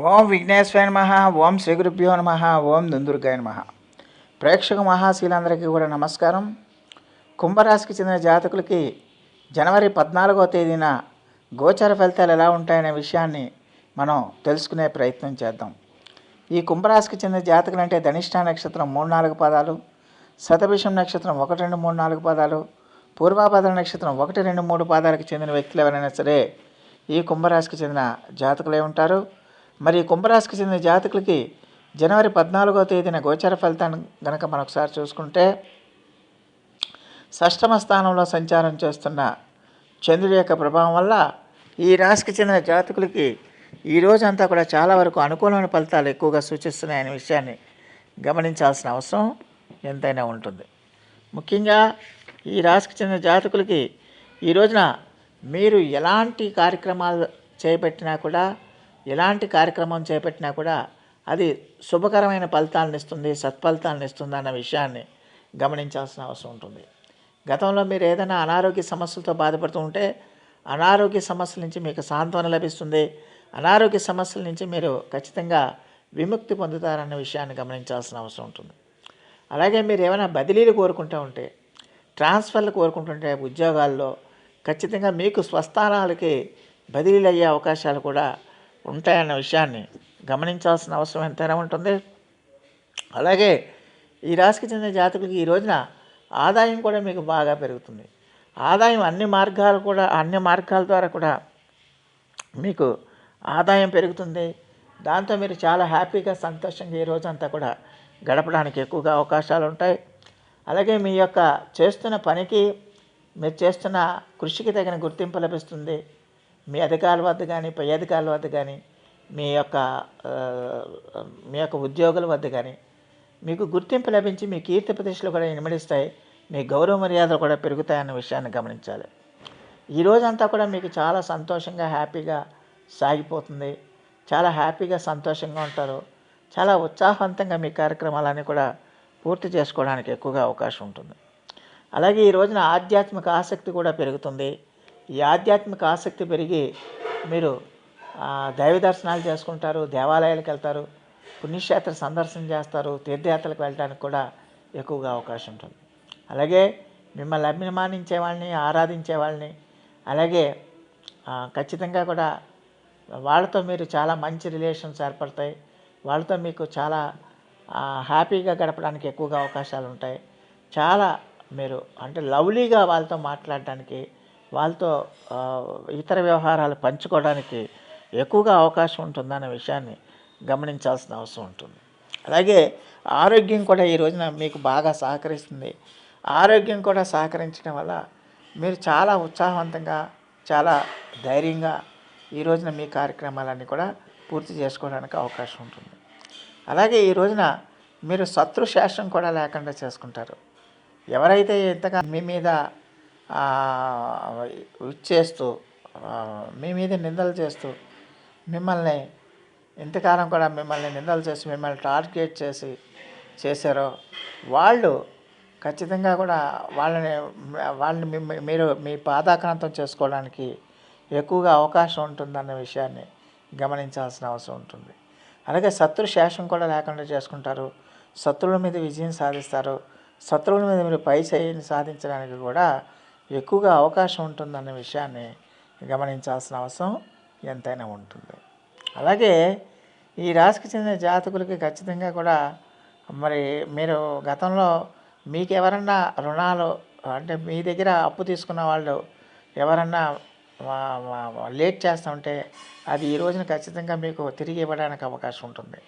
ఓం విఘ్నేశ్వర నమ ఓం శ్రీ గురుభ్యో నమ ఓం దుందుర్గాయ నమ. ప్రేక్షక మహాశీలందరికీ కూడా నమస్కారం. కుంభరాశికి చెందిన జాతకులకి జనవరి పద్నాలుగో తేదీన గోచర ఫలితాలు ఎలా ఉంటాయనే విషయాన్ని మనం తెలుసుకునే ప్రయత్నం చేద్దాం. ఈ కుంభరాశికి చెందిన జాతకులు అంటే ధనిష్ట నక్షత్రం మూడు నాలుగు పదాలు శతభిషం నక్షత్రం ఒకటి రెండు మూడు నాలుగు పదాలు పూర్వాభాద్ర నక్షత్రం ఒకటి రెండు మూడు పాదాలకు చెందిన వ్యక్తులు ఎవరైనా సరే ఈ కుంభరాశికి చెందిన జాతకులే ఉంటారు. మరి కుంభరాశికి చెందిన జాతకులకి జనవరి పద్నాలుగో తేదీన గోచర ఫలితాన్ని గనక మరొకసారి చూసుకుంటే షష్టమ స్థానంలో సంచారం చేస్తున్న చంద్రుడి యొక్క ప్రభావం వల్ల ఈ రాశికి చెందిన జాతకులకి ఈ రోజంతా కూడా చాలా వరకు అనుకూలమైన ఫలితాలు ఎక్కువగా సూచిస్తున్నాయనే విషయాన్ని గమనించాల్సిన అవసరం ఎంతైనా ఉంటుంది. ముఖ్యంగా ఈ రాశికి చెందిన జాతకులకి ఈ రోజున మీరు ఎలాంటి కార్యక్రమాలు చేపట్టినా కూడా ఎలాంటి కార్యక్రమం చేపట్టినా కూడా అది శుభకరమైన ఫలితాలను ఇస్తుంది సత్ఫలితాలను ఇస్తుంది అన్న విషయాన్ని గమనించాల్సిన అవసరం ఉంటుంది. గతంలో మీరు ఏదైనా అనారోగ్య సమస్యలతో బాధపడుతూ ఉంటే అనారోగ్య సమస్యల నుంచి మీకు సాంత్వన లభిస్తుంది. అనారోగ్య సమస్యల నుంచి మీరు ఖచ్చితంగా విముక్తి పొందుతారన్న విషయాన్ని గమనించాల్సిన అవసరం ఉంటుంది. అలాగే మీరు ఏమైనా బదిలీలు కోరుకుంటూ ఉంటే ట్రాన్స్ఫర్లు కోరుకుంటుంటే ఉద్యోగాల్లో ఖచ్చితంగా మీకు స్వస్థానాలకి బదిలీలు అయ్యే అవకాశాలు కూడా ఉంటాయన్న విషయాన్ని గమనించాల్సిన అవసరం ఎంతైనా ఉంటుంది. అలాగే ఈ రాశికి చెందిన జాతకులకి ఈ రోజున ఆదాయం కూడా మీకు బాగా పెరుగుతుంది. ఆదాయం అన్ని మార్గాలు కూడా అన్ని మార్గాల ద్వారా కూడా మీకు ఆదాయం పెరుగుతుంది. దాంతో మీరు చాలా హ్యాపీగా సంతోషంగా ఈ రోజంతా కూడా గడపడానికి ఎక్కువగా అవకాశాలు ఉంటాయి. అలాగే మీ యొక్క చేస్తున్న పనికి మీరు చేస్తున్న కృషికి తగిన గుర్తింపు లభిస్తుంది. మీ అధికారుల వద్ద కానీ పై అధికారుల వద్ద కానీ మీ యొక్క మీ యొక్క ఉద్యోగుల వద్ద కానీ మీకు గుర్తింపు లభించి మీ కీర్తి ప్రతిష్టలు కూడా ఇనుమడిస్తాయి మీ గౌరవ మర్యాదలు కూడా పెరుగుతాయన్న విషయాన్ని గమనించాలి. ఈ రోజంతా కూడా మీకు చాలా సంతోషంగా హ్యాపీగా సాగిపోతుంది. చాలా హ్యాపీగా సంతోషంగా ఉంటారు. చాలా ఉత్సాహవంతంగా మీ కార్యక్రమాలన్నీ కూడా పూర్తి చేసుకోవడానికి ఎక్కువగా అవకాశం ఉంటుంది. అలాగే ఈ రోజున ఆధ్యాత్మిక ఆసక్తి కూడా పెరుగుతుంది. ఈ ఆధ్యాత్మిక ఆసక్తి పెరిగి మీరు దైవ దర్శనాలు చేసుకుంటారు దేవాలయాలకు వెళ్తారు పుణ్యక్షేత్ర సందర్శన చేస్తారు తీర్థయాత్రలకు వెళ్ళడానికి కూడా ఎక్కువగా అవకాశం ఉంటుంది. అలాగే మిమ్మల్ని అభిమానించే వాళ్ళని ఆరాధించే వాళ్ళని అలాగే ఖచ్చితంగా కూడా వాళ్ళతో మీరు చాలా మంచి రిలేషన్స్ ఏర్పడతాయి. వాళ్ళతో మీకు చాలా హ్యాపీగా గడపడానికి ఎక్కువగా అవకాశాలు ఉంటాయి. చాలా మీరు అంటే లవ్లీగా వాళ్ళతో మాట్లాడడానికి వాళ్ళతో ఇతర వ్యవహారాలు పంచుకోవడానికి ఎక్కువగా అవకాశం ఉంటుందనే విషయాన్ని గమనించాల్సిన అవసరం ఉంటుంది. అలాగే ఆరోగ్యం కూడా ఈ రోజున మీకు బాగా సహకరిస్తుంది. ఆరోగ్యం కూడా సహకరించడం వల్ల మీరు చాలా ఉత్సాహవంతంగా చాలా ధైర్యంగా ఈ రోజున మీ కార్యక్రమాలన్నీ కూడా పూర్తి చేసుకోవడానికి అవకాశం ఉంటుంది. అలాగే ఈ రోజున మీరు శత్రు శేషం కూడా లేకుండా చేసుకుంటారు. ఎవరైతే ఇంతగా మీ మీద ఇచ్చేస్తూ మీ మీద నిందలు చేస్తూ మిమ్మల్ని ఇంతకాలం కూడా మిమ్మల్ని నిందలు చేసి మిమ్మల్ని టార్గెట్ చేసి చేశారో వాళ్ళు ఖచ్చితంగా కూడా వాళ్ళని వాళ్ళని మీరు మీ పాదాక్రాంతం చేసుకోవడానికి ఎక్కువగా అవకాశం ఉంటుందన్న విషయాన్ని గమనించాల్సిన అవసరం ఉంటుంది. అలాగే శత్రు శేషం కూడా లేకుండా చేసుకుంటారు. శత్రువుల మీద విజయం సాధిస్తారు. శత్రువుల మీద మీరు పై చేయిని సాధించడానికి కూడా ఎక్కువగా అవకాశం ఉంటుందన్న విషయాన్ని గమనించాల్సిన అవసరం ఎంతైనా ఉంటుంది. అలాగే ఈ రాశికి చెందిన జాతకులకి ఖచ్చితంగా కూడా మరి మీరు గతంలో మీకు ఎవరన్నా రుణాలు అంటే మీ దగ్గర అప్పు తీసుకున్న వాళ్ళు ఎవరన్నా లేట్ చేస్తుంటే అది ఈ రోజున ఖచ్చితంగా మీకు తిరిగి ఇవ్వడానికి అవకాశం ఉంటుంది.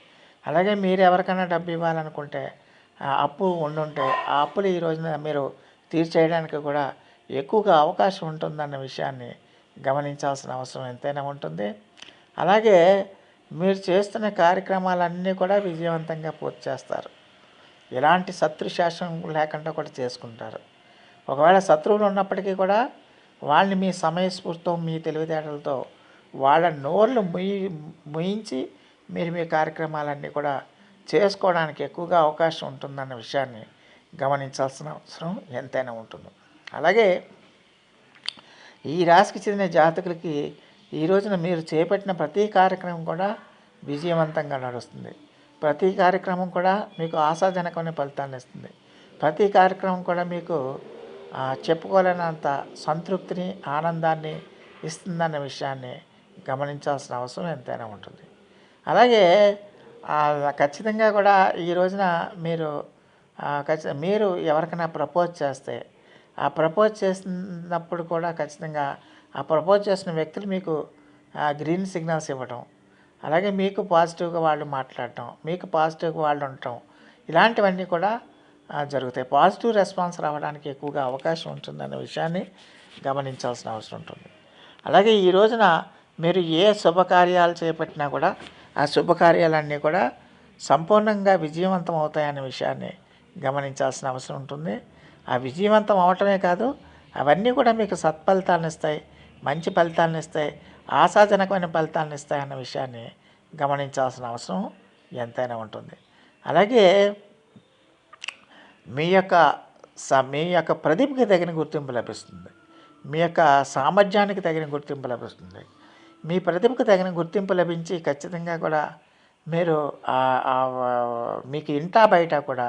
అలాగే మీరు ఎవరికైనా డబ్బు ఇవ్వాలనుకుంటే ఆ అప్పు ఉండుంటే ఆ అప్పులు ఈ రోజున మీరు తీర్చేయడానికి కూడా ఎక్కువగా అవకాశం ఉంటుందన్న విషయాన్ని గమనించాల్సిన అవసరం ఎంతైనా ఉంటుంది. అలాగే మీరు చేస్తున్న కార్యక్రమాలన్నీ కూడా విజయవంతంగా పూర్తి చేస్తారు. ఎలాంటి శత్రు శాసనం లేకుండా కూడా చేసుకుంటారు. ఒకవేళ శత్రువులు ఉన్నప్పటికీ కూడా వాళ్ళని మీ సమయస్ఫూర్తితో మీ తెలివితేటలతో వాళ్ళ నోర్లు ముయి ముయించి మీరు మీ కార్యక్రమాలన్నీ కూడా చేసుకోవడానికి ఎక్కువగా అవకాశం ఉంటుందన్న విషయాన్ని గమనించాల్సిన అవసరం ఎంతైనా ఉంటుంది. అలాగే ఈ రాశికి చెందిన జాతకులకి ఈ రోజున మీరు చేపట్టిన ప్రతి కార్యక్రమం కూడా విజయవంతంగా నడుస్తుంది. ప్రతి కార్యక్రమం కూడా మీకు ఆశాజనకమైన ఫలితాన్ని ఇస్తుంది. ప్రతి కార్యక్రమం కూడా మీకు చెప్పుకోలేనంత సంతృప్తిని ఆనందాన్ని ఇస్తుందన్న విషయాన్ని గమనించాల్సిన అవసరం ఎంతైనా ఉంటుంది. అలాగే ఖచ్చితంగా కూడా ఈ రోజున మీరు ఖచ్చితంగా మీరు ఎవరికైనా ప్రపోజ్ చేస్తే ఆ ప్రపోజ్ చేసినప్పుడు కూడా ఖచ్చితంగా ఆ ప్రపోజ్ చేసిన వ్యక్తులు మీకు ఆ, గ్రీన్ సిగ్నల్స్ ఇవ్వడం అలాగే మీకు పాజిటివ్గా వాళ్ళు మాట్లాడటం మీకు పాజిటివ్గా వాళ్ళు ఉండటం ఇలాంటివన్నీ కూడా జరుగుతాయి. పాజిటివ్ రెస్పాన్స్ రావడానికి ఎక్కువగా అవకాశం ఉంటుందనే విషయాన్ని గమనించాల్సిన అవసరం ఉంటుంది. అలాగే ఈ రోజున మీరు ఏ శుభకార్యాలు చేపట్టినా కూడా ఆ శుభకార్యాలన్నీ కూడా సంపూర్ణంగా విజయవంతం అవుతాయనే విషయాన్ని గమనించాల్సిన అవసరం ఉంటుంది. ఆ విజయవంతం అవటమే కాదు అవన్నీ కూడా మీకు సత్ఫలితాలను ఇస్తాయి మంచి ఫలితాలను ఇస్తాయి ఆశాజనకమైన ఫలితాలను ఇస్తాయి అన్న విషయాన్ని గమనించాల్సిన అవసరం ఎంతైనా ఉంటుంది. అలాగే మీ యొక్క స మీ యొక్క ప్రతిభకి తగిన గుర్తింపు లభిస్తుంది. మీ యొక్క సామర్థ్యానికి తగిన గుర్తింపు లభిస్తుంది. మీ ప్రతిభకు తగిన గుర్తింపు లభించి ఖచ్చితంగా కూడా మీరు మీకు ఇంటా బయట కూడా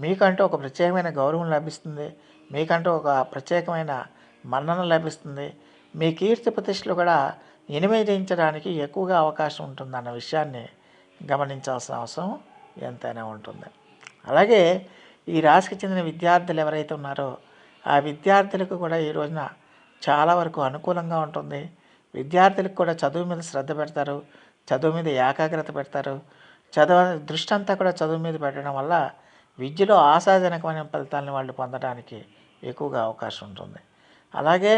మీకంటూ ఒక ప్రత్యేకమైన గౌరవం లభిస్తుంది. మీకంటూ ఒక ప్రత్యేకమైన మన్నన లభిస్తుంది. మీ కీర్తి ప్రతిష్టలు కూడా ఎనిమిదించడానికి ఎక్కువగా అవకాశం ఉంటుందన్న విషయాన్ని గమనించాల్సిన అవసరం ఎంతైనా ఉంటుంది. అలాగే ఈ రాశికి చెందిన విద్యార్థులు ఎవరైతే ఉన్నారో ఆ విద్యార్థులకు కూడా ఈ రోజున చాలా వరకు అనుకూలంగా ఉంటుంది. విద్యార్థులకు కూడా చదువు మీద శ్రద్ధ పెడతారు. చదువు మీద ఏకాగ్రత పెడతారు. చదువు దృష్టి అంతా కూడా చదువు మీద పెట్టడం వల్ల విద్యలో ఆశాజనకమైన ఫలితాలను వాళ్ళు పొందడానికి ఎక్కువగా అవకాశం ఉంటుంది. అలాగే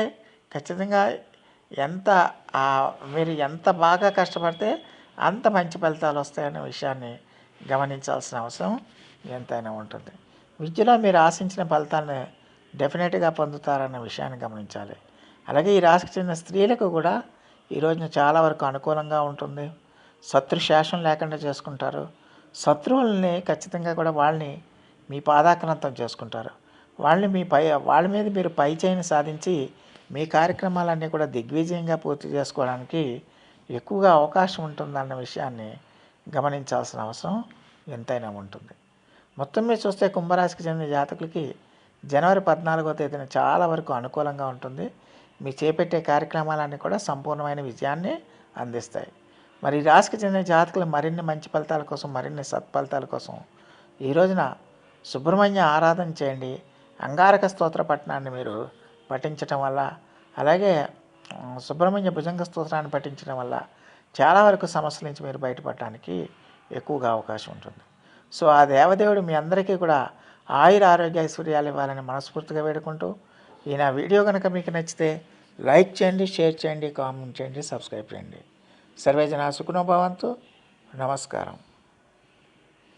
ఖచ్చితంగా ఎంత మీరు ఎంత బాగా కష్టపడితే అంత మంచి ఫలితాలు వస్తాయనే విషయాన్ని గమనించాల్సిన అవసరం ఎంతైనా ఉంటుంది. విద్యలో మీరు ఆశించిన ఫలితాలను డెఫినెట్గా పొందుతారన్న విషయాన్ని గమనించాలి. అలాగే ఈ రాశికి చెందిన స్త్రీలకు కూడా ఈ రోజున చాలా వరకు అనుకూలంగా ఉంటుంది. శత్రు శాసనం లేకుండా చేసుకుంటారు. శత్రువుల్ని ఖచ్చితంగా కూడా వాళ్ళని మీ పాదాక్రాంతం చేసుకుంటారు. వాళ్ళని మీ పై వాళ్ళ మీద మీరు పై చేయిని సాధించి మీ కార్యక్రమాలన్నీ కూడా దిగ్విజయంగా పూర్తి చేసుకోవడానికి ఎక్కువగా అవకాశం ఉంటుందన్న విషయాన్ని గమనించాల్సిన అవసరం ఎంతైనా ఉంటుంది. మొత్తం మీద చూస్తే కుంభరాశికి చెందిన జాతకులకి జనవరి పద్నాలుగో తేదీన చాలా వరకు అనుకూలంగా ఉంటుంది. మీ చేపట్టే కార్యక్రమాలన్నీ కూడా సంపూర్ణమైన విజయాన్ని అందిస్తాయి. మరి ఈ రాశికి చెందిన జాతకులు మరిన్ని మంచి ఫలితాల కోసం మరిన్ని సత్ఫలితాల కోసం ఈ రోజున సుబ్రహ్మణ్య ఆరాధన చేయండి. అంగారక స్తోత్ర పఠనాన్ని మీరు పఠించటం వల్ల అలాగే సుబ్రహ్మణ్య భుజంగ స్తోత్రాన్ని పఠించడం వల్ల చాలా వరకు సమస్యల నుంచి మీరు బయటపడటానికి ఎక్కువగా అవకాశం ఉంటుంది. సో ఆ దేవదేవుడు మీ అందరికీ కూడా ఆయుర ఆరోగ్య ఐశ్వర్యాలు ఇవ్వాలని మనస్ఫూర్తిగా వేడుకుంటూ ఈ నా వీడియో కనుక మీకు నచ్చితే లైక్ చేయండి షేర్ చేయండి కామెంట్ చేయండి సబ్స్క్రైబ్ చేయండి. సర్వేజన సుఖనోభవంతు నమస్కారం.